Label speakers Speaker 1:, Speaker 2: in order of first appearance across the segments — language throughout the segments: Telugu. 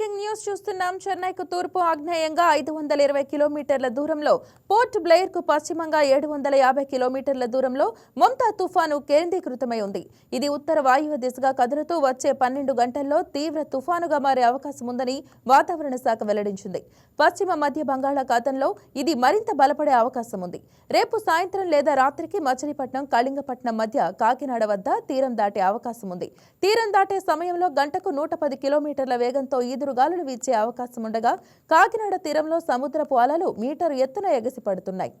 Speaker 1: న్యూస్ చూస్తున్నాం. చెన్నైకు తూర్పు ఆగ్నేయంగా ఐదు వందల ఇరవై కిలోమీటర్ల దూరంలో పోర్ట్ బ్లెయిర్కు పశ్చిమంగా ఏడు వందల యాభై కిలోమీటర్ల దూరంలో మొంతా తుఫాను కేంద్రీకృతమై ఉంది. ఇది ఉత్తర వాయువ్య దిశగా కదులుతూ వచ్చే పన్నెండు గంటల్లో తీవ్ర తుఫానుగా మారే అవకాశం ఉందని వాతావరణ శాఖ వెల్లడించింది. పశ్చిమ మధ్య బంగాళాఖాతంలో ఇది మరింత బలపడే అవకాశం ఉంది. రేపు సాయంత్రం లేదా రాత్రికి మచిలీపట్నం కళింగపట్నం మధ్య కాకినాడ వద్ద తీరం దాటే అవకాశం ఉంది. తీరం దాటే సమయంలో గంటకు నూట పది కిలోమీటర్ల వేగంతో ఈదురుగాలులు వీచే అవకాశం ఉండగా కాకినాడ తీరంలో సముద్రపు అలలు మీటరు ఎత్తున ఎగసిపడుతున్నాయి.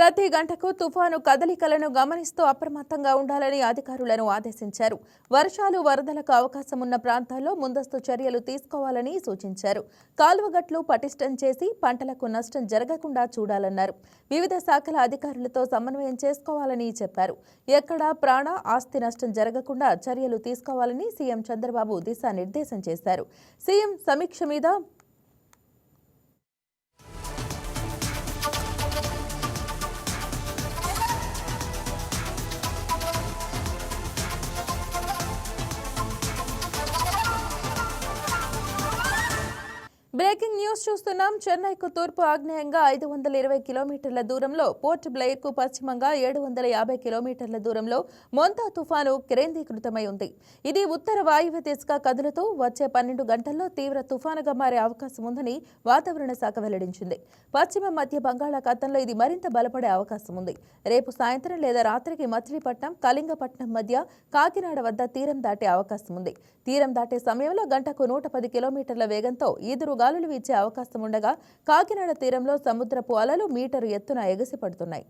Speaker 1: ప్రతి గంటకు తుఫాను కదలికలను గమనిస్తూ అప్రమత్తంగా ఉండాలని అధికారులను ఆదేశించారు. వర్షాలు వరదలకు అవకాశం ఉన్న ప్రాంతాల్లో ముందస్తు చర్యలు తీసుకోవాలని సూచించారు. కాలువగట్లు పటిష్టం చేసి పంటలకు నష్టం జరగకుండా చూడాలన్నారు. వివిధ శాఖల అధికారులతో సమన్వయం చేసుకోవాలని చెప్పారు. ఎక్కడా ప్రాణ ఆస్తి నష్టం జరగకుండా చర్యలు తీసుకోవాలని సీఎం చంద్రబాబు దిశానిర్దేశం చేశారు. సీఎం సమీక్ష మీద బ్రేకింగ్ న్యూస్ చూస్తున్నాం. చెన్నైకు తూర్పు ఆగ్నేయంగా ఐదు వందల ఇరవై కిలోమీటర్ల దూరంలో పోర్ట్ బ్లెయిర్కు పశ్చిమంగా ఏడు వందల యాభై కిలోమీటర్ల దూరంలో మొంతా తుఫాను కేంద్రీకృతమై ఉంది. ఇది ఉత్తర వాయువ్య దిశగా కదులుతూ వచ్చే పన్నెండు గంటల్లో తీవ్ర తుఫానుగా మారే అవకాశం ఉందని వాతావరణ శాఖ వెల్లడించింది. పశ్చిమ మధ్య బంగాళాఖాతంలో ఇది మరింత బలపడే అవకాశం ఉంది. రేపు సాయంత్రం లేదా రాత్రికి మచిలీపట్నం కళింగపట్నం మధ్య కాకినాడ వద్ద తీరం దాటే అవకాశం ఉంది. తీరం దాటే సమయంలో గంటకు నూట పది కిలోమీటర్ల వేగంతో ఈదురుగా గాలులు వీచే అవకాశం ఉండగా కాకినాడ తీరంలో సముద్రపు అలలు మీటరు ఎత్తున ఎగసిపడుతున్నాయి.